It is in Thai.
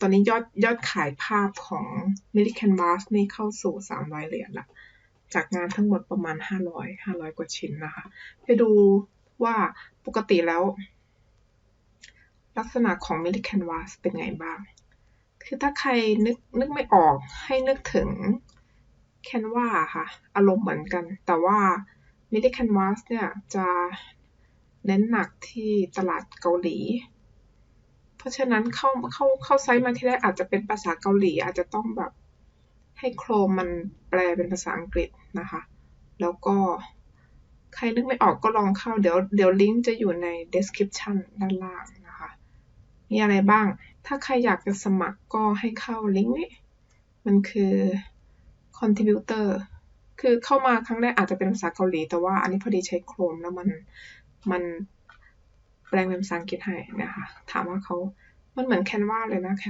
ตอนนี้ยอดยอดขายภาพของ m i l l i Canvas นี่เข้าสู่ 300 เหรียญละ จากงานทั้งหมดประมาณ 500 500 กว่าชิ้นนะคะ ไปดูว่าปกติแล้ว ลักษณะของ m i l l i Canvas เป็นไงบ้าง คือถ้าใครนึกนึกไม่ออกให้นึกถึง Canva ค่ะ อารมณ์เหมือนกัน แต่ว่า m i l l i Canvas เนี่ยจะเน้นหนักที่ตลาดเกาหลี เพราะฉะนั้นเข้าเข้าเข้าไซต์มาที่แรกอาจจะเป็นภาษาเกาหลี อาจจะต้องแบบให้โครมมันแปลเป็นภาษาอังกฤษนะคะ แล้วก็ใครนึกไม่ออกก็ลองเข้าเดี๋ยวเดี๋ยวลิงก์จะอยู่ใน description ด้านล่างนะคะ มีอะไรบ้าง ถ้าใครอยากจะสมัครก็ให้เข้าลิงก์นี้มันคือ contributor คือเข้ามาครั้งแรกอาจจะเป็นภาษาเกาหลี แต่ว่าอันนี้พอดีใช้โครมแล้วมันมัน แปลงเป็นภาษาอังกฤษให้นะคะ ถามว่าเขา มันเหมือนแคนวาเลยนะ